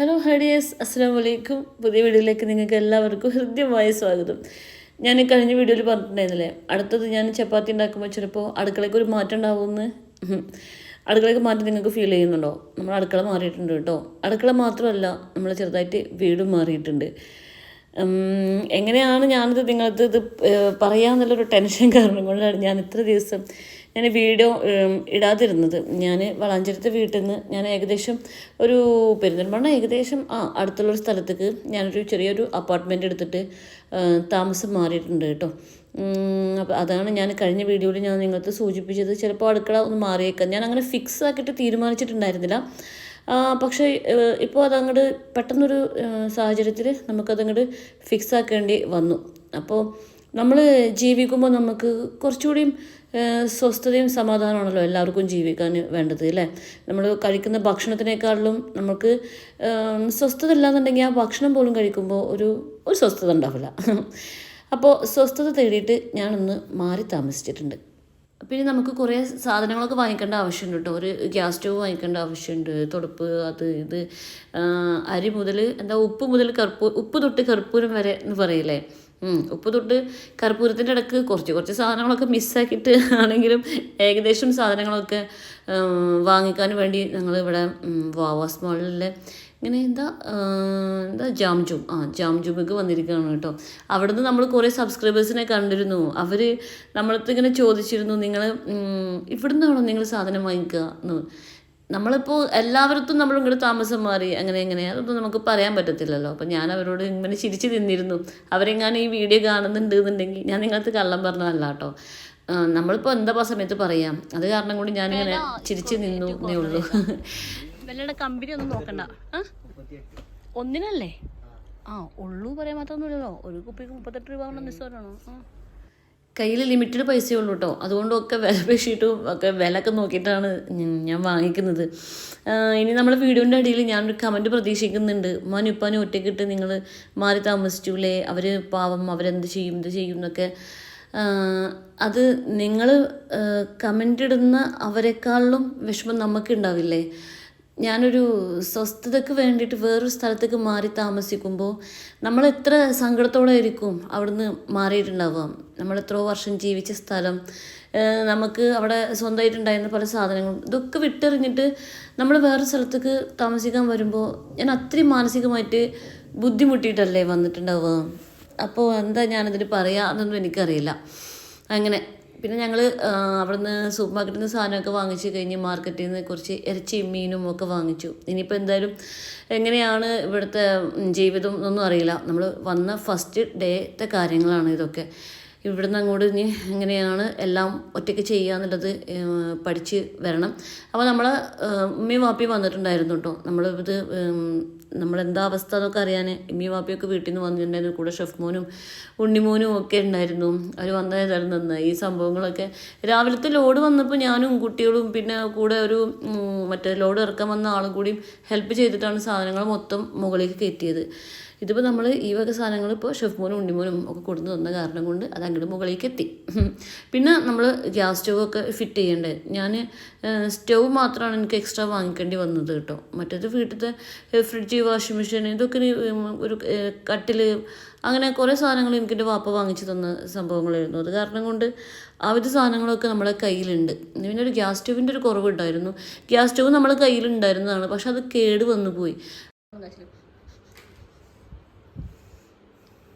Hello ഹഡിയേഴ്സ് അസ്സാം വലൈക്കും പുതിയ വീഡിയോയിലേക്ക് നിങ്ങൾക്ക് എല്ലാവർക്കും ഹൃദ്യമായ സ്വാഗതം. ഞാൻ കഴിഞ്ഞ വീഡിയോയിൽ പറഞ്ഞിട്ടുണ്ടായിരുന്നില്ലേ? അടുത്തത് ഞാൻ ചപ്പാത്തി ഉണ്ടാക്കുമ്പോൾ ചിലപ്പോൾ അടുക്കളയ്ക്ക് ഒരു മാറ്റം ഉണ്ടാവുമെന്ന്. അടുക്കളയ്ക്ക് മാറ്റം നിങ്ങൾക്ക് ഫീൽ ചെയ്യുന്നുണ്ടോ? നമ്മൾ അടുക്കള മാറിയിട്ടുണ്ട് കേട്ടോ. അടുക്കള മാത്രമല്ല നമ്മൾ ചെറുതായിട്ട് വീടും മാറിയിട്ടുണ്ട്. എങ്ങനെയാണ് ഞാനിത് നിങ്ങൾക്ക് ഇത് പറയാമെന്നുള്ളൊരു ടെൻഷൻ കാരണം കൊണ്ടാണ് ഞാൻ ഇത്ര ദിവസം ഞാൻ വീഡിയോ ഇടാതിരുന്നത്. ഞാൻ വളാഞ്ചേരത്തെ വീട്ടിൽ നിന്ന് ഞാൻ ഏകദേശം ഒരു പെരിന്തൽമണ്ണ ഏകദേശം ആ അടുത്തുള്ളൊരു സ്ഥലത്തേക്ക് ഞാനൊരു ചെറിയൊരു അപ്പാർട്ട്മെന്റ് എടുത്തിട്ട് താമസം മാറിയിട്ടുണ്ട് കേട്ടോ. അപ്പോൾ അതാണ് ഞാൻ കഴിഞ്ഞ വീഡിയോയിൽ ഞാൻ നിങ്ങൾക്ക് സൂചിപ്പിച്ചത്. ചിലപ്പോൾ അടുക്കള ഒന്ന് മാറിയേക്കാം. ഞാൻ അങ്ങനെ ഫിക്സ് ആക്കിയിട്ട് തീരുമാനിച്ചിട്ടുണ്ടായിരുന്നില്ല. പക്ഷേ ഇപ്പോൾ അതങ്ങോട്ട് പെട്ടെന്നൊരു സാഹചര്യത്തിൽ നമുക്കതങ്ങോട്ട് ഫിക്സ് ആക്കേണ്ടി വന്നു. അപ്പോൾ നമ്മൾ ജീവിക്കുമ്പോൾ നമുക്ക് കുറച്ചുകൂടിയും സ്വസ്ഥതയും സമാധാനമാണല്ലോ എല്ലാവർക്കും ജീവിക്കാൻ വേണ്ടത് അല്ലേ? നമ്മൾ കഴിക്കുന്ന ഭക്ഷണത്തിനേക്കാളിലും നമുക്ക് സ്വസ്ഥത ഇല്ലാന്നുണ്ടെങ്കിൽ ആ ഭക്ഷണം പോലും കഴിക്കുമ്പോൾ ഒരു ഒരു സ്വസ്ഥത ഉണ്ടാവില്ല. അപ്പോൾ സ്വസ്ഥത തേടിയിട്ട് ഞാനൊന്ന് മാറി താമസിച്ചിട്ടുണ്ട്. പിന്നെ നമുക്ക് കുറേ സാധനങ്ങളൊക്കെ വാങ്ങിക്കേണ്ട ആവശ്യമുണ്ട് കേട്ടോ. ഒരു ഗ്യാസ് സ്റ്റവ് വാങ്ങിക്കേണ്ട ആവശ്യമുണ്ട് തുടുപ്പ് അത് ഇത് അരി മുതൽ എന്താ ഉപ്പ് മുതൽ കർപ്പൂ ഉപ്പ് തൊട്ട് കർപ്പൂരം വരെ എന്ന് പറയില്ലേ? ഉപ്പ് തൊട്ട് കർപ്പൂരത്തിന്റെ ഇടയ്ക്ക് കുറച്ച് കുറച്ച് സാധനങ്ങളൊക്കെ മിസ്സാക്കിയിട്ട് ആണെങ്കിലും ഏകദേശം സാധനങ്ങളൊക്കെ വാങ്ങിക്കാൻ വേണ്ടി ഞങ്ങൾ ഇവിടെ വാവാസ് മോളിലെ ഇങ്ങനെ എന്താ എന്താ ജാംജൂം ആ ജാംജൂബൊക്കെ വന്നിരിക്കുകയാണ് കേട്ടോ. അവിടുന്ന് നമ്മൾ കുറേ സബ്സ്ക്രൈബേഴ്സിനെ കണ്ടിരുന്നു. അവർ നമ്മളടുത്ത് ഇങ്ങനെ ചോദിച്ചിരുന്നു നിങ്ങൾ ഇവിടുന്നാണോ നിങ്ങൾ സാധനം വാങ്ങിക്കുക? എന്ന്. നമ്മളിപ്പോൾ എല്ലാവരത്തും നമ്മൾ ഇങ്ങോട്ട് താമസം മാറി അങ്ങനെ എങ്ങനെ അതൊന്നും നമുക്ക് പറയാൻ പറ്റത്തില്ലല്ലോ. അപ്പം ഞാൻ അവരോട് ഇങ്ങനെ ചിരിച്ച് തിന്നിരുന്നു അവരെങ്ങാനും ഈ വീഡിയോ കാണുന്നുണ്ട് എന്നുണ്ടെങ്കിൽ ഞാൻ നിങ്ങൾക്ക് കള്ളം പറഞ്ഞതല്ല കേട്ടോ നമ്മളിപ്പോൾ എന്താ ആ സമയത്ത് പറയാം? അത് കാരണം കൊണ്ട് ഞാനിങ്ങനെ ചിരിച്ച് നിന്നു എന്നേ ഉള്ളൂ. വല്ലയുടെ കമ്പനി ഒന്നും നോക്കണ്ട? ഒന്നിനല്ലേ? ആ ഉള്ളൂ പറയാൻ മാത്രമൊന്നുമില്ലല്ലോ. ഒരു കുപ്പിക്ക് മുപ്പത്തെട്ട് രൂപ കൊണ്ട് നിസ്സാരമാണോ ആ. കയ്യിൽ ലിമിറ്റഡ് പൈസയേ ഉള്ളൂ കേട്ടോ അതുകൊണ്ടൊക്കെ വില പേശിയിട്ടും ഒക്കെ വില ഒക്കെ നോക്കിയിട്ടാണ് ഞാൻ വാങ്ങിക്കുന്നത്. ഇനി നമ്മൾ വീഡിയോന്റെ അടിയിൽ ഞാനൊരു കമന്റ് പ്രതീക്ഷിക്കുന്നുണ്ട്. മനുപ്പാനും ഒറ്റയ്ക്കിട്ട് നിങ്ങൾ മാറി താമസിച്ചൂലേ? അവർ പാവം അവരെന്ത് ചെയ്യും എന്ത് ചെയ്യും എന്നൊക്കെ. അത് നിങ്ങൾ കമന്റ് ഇടുന്ന അവരെക്കാളിലും വിഷമം നമുക്ക് ഉണ്ടാവില്ലേ? ഞാനൊരു സ്വസ്ഥതയ്ക്ക് വേണ്ടിയിട്ട് വേറൊരു സ്ഥലത്തേക്ക് മാറി താമസിക്കുമ്പോൾ നമ്മൾ എത്ര സങ്കടത്തോടെ ആയിരിക്കും അവിടുന്ന് മാറിയിട്ടുണ്ടാവുക? നമ്മൾ എത്രയോ വർഷം ജീവിച്ച സ്ഥലം നമുക്ക് അവിടെ സ്വന്തമായിട്ടുണ്ടായിരുന്ന പല സാധനങ്ങളും ഇതൊക്കെ വിട്ടെറിഞ്ഞിട്ട് നമ്മൾ വേറെ സ്ഥലത്തേക്ക് താമസിക്കാൻ വരുമ്പോൾ ഞാൻ അത്രയും മാനസികമായിട്ട് ബുദ്ധിമുട്ടിയിട്ടല്ലേ വന്നിട്ടുണ്ടാവുക? അപ്പോൾ എന്താ ഞാനതിന് പറയുക എന്നൊന്നും എനിക്കറിയില്ല. അങ്ങനെ പിന്നെ ഞങ്ങൾ അവിടുന്ന് സൂപ്പർ മാർക്കറ്റിൽ നിന്ന് സാധനമൊക്കെ വാങ്ങിച്ചു കഴിഞ്ഞ് മാർക്കറ്റിൽ നിന്ന് കുറച്ച് ഇറച്ചിയും മീനും ഒക്കെ വാങ്ങിച്ചു. ഇനിയിപ്പോൾ എന്തായാലും എങ്ങനെയാണ് ഇവിടുത്തെ ജീവിതം എന്നൊന്നും അറിയില്ല. നമ്മൾ വന്ന ഫസ്റ്റ് ഡേത്തെ കാര്യങ്ങളാണ് ഇതൊക്കെ. ഇവിടുന്ന് അങ്ങോട്ട് ഇനി എങ്ങനെയാണ് എല്ലാം ഒറ്റയ്ക്ക് ചെയ്യുക എന്നുള്ളത് പഠിച്ച് വരണം. അപ്പോൾ നമ്മളെ ഉമ്മയും വാപ്പിയും വന്നിട്ടുണ്ടായിരുന്നു കേട്ടോ നമ്മളിത് നമ്മളെന്താ അവസ്ഥ എന്നൊക്കെ അറിയാൻ എമ്മി വാപ്പിയൊക്കെ വീട്ടിൽ നിന്ന് വന്നിട്ടുണ്ടായിരുന്നു. കൂടെ ഷെഫ് മോനും ഉണ്ണിമോനും ഒക്കെ ഉണ്ടായിരുന്നു. അവർ വന്നതായിരുന്നു അന്ന്. ഈ സംഭവങ്ങളൊക്കെ രാവിലത്തെ ലോഡ് വന്നപ്പോൾ ഞാനും കുട്ടികളും പിന്നെ കൂടെ ഒരു മറ്റേ ലോഡ് ഇറക്കാൻ വന്ന ആളും കൂടിയും ഹെൽപ്പ് ചെയ്തിട്ടാണ് സാധനങ്ങൾ മൊത്തം മുകളിലേക്ക് കയറ്റിയത്. ഇതിപ്പോൾ നമ്മൾ ഈ വക സാധനങ്ങൾ ഇപ്പോൾ ഷെഫ് മോനും ഉണ്ണിമോനും ഒക്കെ കൊടുത്തു തന്ന കാരണം കൊണ്ട് അത് അങ്ങോട്ട് മുകളിലേക്ക് എത്തി. പിന്നെ നമ്മൾ ഗ്യാസ് സ്റ്റവ് ഒക്കെ ഫിറ്റ് ചെയ്യേണ്ടത് ഞാൻ സ്റ്റവ് മാത്രമാണ് എനിക്ക് എക്സ്ട്രാ വാങ്ങിക്കേണ്ടി വന്നത് കേട്ടോ. മറ്റേത് വീട്ടിലത്തെ ഫ്രിഡ്ജ് വാഷിംഗ് മെഷീൻ ഇതൊക്കെ ഒരു, കട്ടിൽ അങ്ങനെ കുറേ സാധനങ്ങൾ എനിക്ക് എന്റെ വാപ്പ വാങ്ങിച്ചു തന്ന സംഭവങ്ങളായിരുന്നു. അത് കാരണം കൊണ്ട് ആ വിധ സാധനങ്ങളൊക്കെ നമ്മുടെ കയ്യിലുണ്ട്. പിന്നെ ഒരു ഗ്യാസ് സ്റ്റവിന്റെ ഒരു കുറവുണ്ടായിരുന്നു ഗ്യാസ് സ്റ്റവ് നമ്മളെ കയ്യിലുണ്ടായിരുന്നതാണ്. പക്ഷെ അത് കേട് വന്നു പോയി.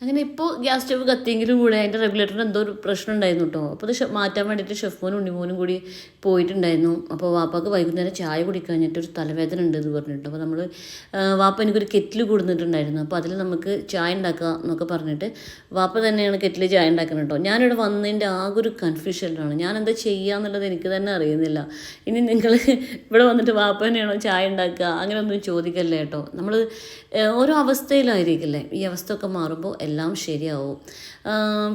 അങ്ങനെ ഇപ്പോൾ ഗ്യാസ് സ്റ്റവ് കത്തിയെങ്കിലും കൂടെ അതിന്റെ റെഗുലേറ്ററിന് എന്തോ ഒരു പ്രശ്നം ഉണ്ടായിരുന്നു കേട്ടോ അപ്പോൾ അത് മാറ്റാൻ വേണ്ടിയിട്ട് ഷെഫോനും ഉണ്ണിമോനും കൂടി പോയിട്ടുണ്ടായിരുന്നു. അപ്പോൾ വാപ്പാക്ക് വൈകുന്നേരം ചായ കുടിക്കാഞ്ഞിട്ട് ഒരു തലവേദന ഉണ്ട് എന്ന് പറഞ്ഞിട്ട് അപ്പോൾ നമ്മൾ വാപ്പ എനിക്കൊരു കെറ്റിൽ കൊടുത്തിട്ടുണ്ടായിരുന്നു. അപ്പോൾ അതിൽ നമുക്ക് ചായ ഉണ്ടാക്കുക എന്നൊക്കെ പറഞ്ഞിട്ട് വാപ്പ തന്നെയാണ് കെറ്റിൽ ചായ ഉണ്ടാക്കുന്നത് കേട്ടോ ഞാനിവിടെ വന്നതിന്റെ ആകെ ഒരു കൺഫ്യൂഷനിലാണ് ഞാൻ എന്താ ചെയ്യുക എന്നുള്ളത് എനിക്ക് തന്നെ അറിയുന്നില്ല. ഇനി നിങ്ങൾ ഇവിടെ വന്നിട്ട് വാപ്പ തന്നെയാണോ ചായ ഉണ്ടാക്കുക? അങ്ങനെയൊന്നും ചോദിക്കല്ലേ കേട്ടോ നമ്മൾ ഓരോ അവസ്ഥയിലായിരിക്കില്ലേ? ഈ അവസ്ഥയൊക്കെ മാറുമ്പോൾ എല്ലാം ശരിയാവും.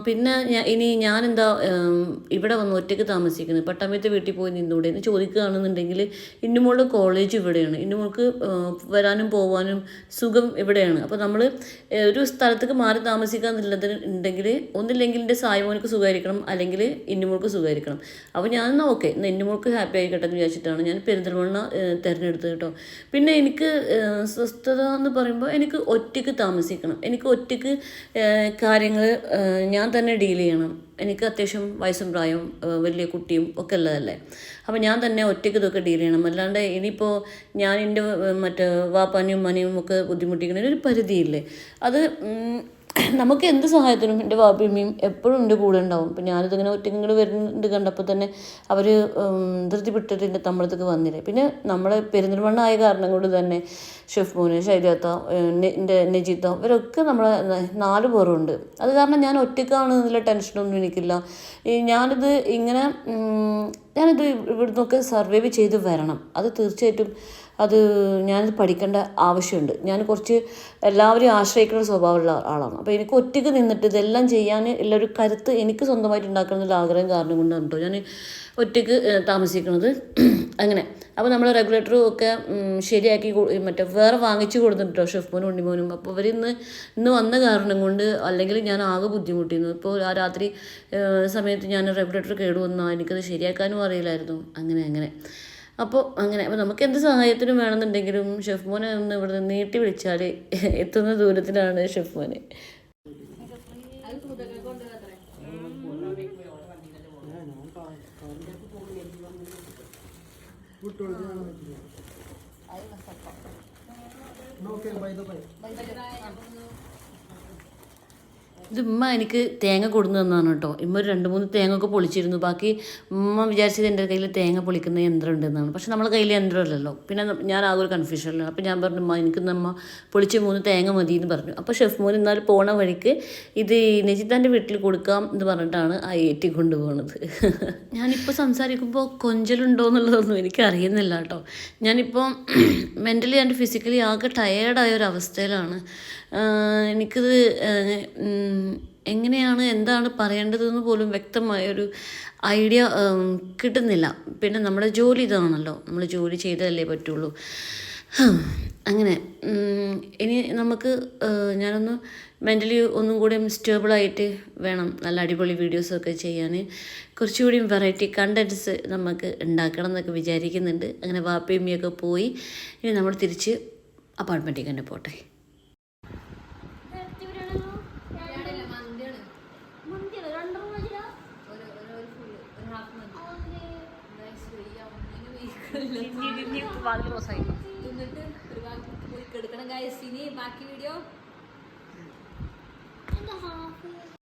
പിന്നെ ഇനി ഞാനെന്താ ഇവിടെ വന്ന് ഒറ്റയ്ക്ക് താമസിക്കുന്നത്? പട്ടാമ്പത്തെ വീട്ടിൽ പോയി നിന്നൂടെ? എന്ന് ചോദിക്കുകയാണെന്നുണ്ടെങ്കിൽ ഇന്നുമോളുടെ കോളേജ് ഇവിടെയാണ്. ഇന്നുമോൾക്ക് വരാനും പോവാനും സുഖം ഇവിടെയാണ്. അപ്പോൾ നമ്മൾ ഒരു സ്ഥലത്തേക്ക് മാറി താമസിക്കാന്നുള്ളത് ഉണ്ടെങ്കിൽ ഒന്നില്ലെങ്കിൽ എന്റെ സായ്മോനക്ക് സുഖമായിരിക്കണം അല്ലെങ്കിൽ ഇന്നുമോൾക്ക് സുഖമായിരിക്കണം അപ്പോൾ ഞാൻ എന്നാൽ ഓക്കെ എന്നാൽ ഇന്നുമോൾക്ക് ഹാപ്പി ആയിക്കട്ടെ എന്ന് വിചാരിച്ചിട്ടാണ് ഞാൻ പെരിന്തൽമണ്ണ തിരഞ്ഞെടുത്തത് കേട്ടോ. പിന്നെ എനിക്ക് സ്വസ്ഥത എന്ന് പറയുമ്പോൾ എനിക്ക് ഒറ്റയ്ക്ക് താമസിക്കണം. എനിക്ക് ഒറ്റയ്ക്ക് കാര്യങ്ങൾ ഞാൻ തന്നെ ഡീൽ ചെയ്യണം. എനിക്ക് അത്യാവശ്യം വയസ്സും പ്രായവും വലിയ കുട്ടിയും ഒക്കെ ഉള്ളതല്ലേ. അപ്പോൾ ഞാൻ തന്നെ ഒറ്റയ്ക്ക് ഇതൊക്കെ ഡീൽ ചെയ്യണം. അല്ലാണ്ട് ഇനിയിപ്പോൾ ഞാൻ എന്റെ മറ്റേ വാപ്പാനും ഉമ്മാനെയും ഒക്കെ ബുദ്ധിമുട്ടിക്കുന്നതിന് ഒരു പരിധിയില്ലേ. അത് നമുക്ക് എന്ത് സഹായത്തിനും എന്റെ വാപ്പിയമ്മയും എപ്പോഴും എന്റെ കൂടെ ഉണ്ടാവും. ഇപ്പം ഞാനിതിങ്ങനെ ഒറ്റയ്ക്ക് ഇങ്ങോട്ട് വരുന്നുണ്ട് കണ്ടപ്പോൾ തന്നെ അവർ ധൃതിപ്പെട്ടിട്ട് എന്റെ നമ്മളത്തേക്ക് വന്നില്ലേ. പിന്നെ നമ്മളെ പെരുന്തൽമണ്ണ ആയ കാരണം കൊണ്ട് തന്നെ ഷെഫ് മോന് ശൈലത്ത എന്റെ നജീത്ത ഇവരൊക്കെ നമ്മളെ നാല് പേരുണ്ട്. അത് കാരണം ഞാൻ ഒറ്റക്കാണ് എന്നുള്ള ടെൻഷനൊന്നും എനിക്കില്ല. ഞാനിത് ഇങ്ങനെ ഞാനിത് ഇവിടുന്നൊക്കെ സർവൈവ് ചെയ്ത് വരണം. അത് തീർച്ചയായിട്ടും അത് ഞാനത് പഠിക്കേണ്ട ആവശ്യമുണ്ട്. ഞാൻ കുറച്ച് എല്ലാവരെയും ആശ്രയിക്കുന്ന സ്വഭാവമുള്ള ആളാണ്. അപ്പോൾ എനിക്ക് ഒറ്റയ്ക്ക് നിന്നിട്ട് ഇതെല്ലാം ചെയ്യാൻ ഉള്ള ഒരു കരുത്ത് എനിക്ക് സ്വന്തമായിട്ട് ഉണ്ടാക്കണം എന്നുള്ള ആഗ്രഹം കാരണം കൊണ്ടാണ് കേട്ടോ ഞാൻ ഒറ്റയ്ക്ക് താമസിക്കുന്നത്. അങ്ങനെ. അപ്പോൾ നമ്മൾ റെഗുലേറ്ററും ഒക്കെ ശരിയാക്കി മറ്റേ വേറെ വാങ്ങിച്ചു കൊടുത്തിട്ടോ ഷെഫ്മോനും ഉണ്ണിമോനും. അപ്പോൾ അവർ ഇന്ന് ഇന്ന് വന്ന കാരണം കൊണ്ട് അല്ലെങ്കിൽ ഞാൻ ആകെ ബുദ്ധിമുട്ടിയിരുന്നു ഇപ്പോൾ ആ രാത്രി സമയത്ത് ഞാൻ റെഗുലേറ്റർ കേടുവന്നാൽ എനിക്കത് ശരിയാക്കാനും അറിയില്ലായിരുന്നു. അങ്ങനെ അങ്ങനെ. അപ്പോൾ അങ്ങനെ അപ്പോൾ നമുക്ക് എന്ത് സഹായത്തിനും വേണമെന്നുണ്ടെങ്കിലും ഷെഫ് മോനെ ഒന്ന് ഇവിടെ നിന്ന് നീട്ടി വിളിച്ചാൽ എത്തുന്ന ദൂരത്തിലാണ് ഷെഫ് മോനെ. ഇത് ഉമ്മ എനിക്ക് തേങ്ങ കൊടുന്നു തന്നാണ് കേട്ടോ. ഇമ്മ ഒരു രണ്ട് മൂന്ന് തേങ്ങ ഒക്കെ പൊളിച്ചിരുന്നു. ബാക്കി ഉമ്മ വിചാരിച്ചത് എന്റെ കയ്യിൽ തേങ്ങ പൊളിക്കുന്ന യന്ത്രം ഉണ്ടെന്നാണ് പക്ഷെ നമ്മളെ കയ്യിൽ യന്ത്രമില്ലല്ലോ. പിന്നെ ഞാൻ ആകെ ഒരു കൺഫ്യൂഷനിലാണ് അപ്പോൾ ഞാൻ പറഞ്ഞു ഉമ്മ എനിക്ക് നമ്മ പൊളിച്ച് മൂന്ന് തേങ്ങ മതി എന്ന് പറഞ്ഞു. അപ്പോൾ ഷെഫ് മോൻ എന്നാൽ പോണ വഴിക്ക് ഇത് നജിത്താന്റെ വീട്ടിൽ കൊടുക്കാം എന്ന് പറഞ്ഞിട്ടാണ് ആ ഏറ്റി കൊണ്ടുപോകുന്നത് ഞാനിപ്പോൾ സംസാരിക്കുമ്പോൾ കൊഞ്ചലുണ്ടോ എന്നുള്ളതൊന്നും എനിക്ക് അറിയുന്നില്ല കേട്ടോ. ഞാനിപ്പോൾ മെന്റലി ആൻഡ് ഫിസിക്കലി ആകെ ടയേർഡായ ഒരു അവസ്ഥയിലാണ്. എനിക്കിത് എങ്ങനെയാണ് എന്താണ് പറയേണ്ടതെന്ന് പോലും വ്യക്തമായ ഒരു ഐഡിയ കിട്ടുന്നില്ല. പിന്നെ നമ്മുടെ ജോലി ഇതാണല്ലോ. നമ്മൾ ജോലി ചെയ്തതല്ലേ പറ്റുള്ളൂ. അങ്ങനെ ഇനി നമുക്ക് ഞാനൊന്ന് മെന്റലി ഒന്നും കൂടി സ്റ്റേബിളായിട്ട് വേണം. നല്ല അടിപൊളി വീഡിയോസൊക്കെ ചെയ്യാൻ. കുറച്ചുകൂടി വെറൈറ്റി കണ്ടന്റ്സ് നമുക്ക് ഉണ്ടാക്കണം എന്നൊക്കെ വിചാരിക്കുന്നുണ്ട്. അങ്ങനെ വാപ്പയമ്മയൊക്കെ പോയി. ഇനി നമ്മൾ തിരിച്ച് അപ്പാർട്ട്മെന്റിൽ തന്നെ പോട്ടെ. വാതിൽ ക്ലോസ് ആയി തിന്നിട്ട് ഒരു ഭാഗത്ത് പോയി കെടുക്കണം ഗായസ് ഇനി ബാക്കി വീഡിയോ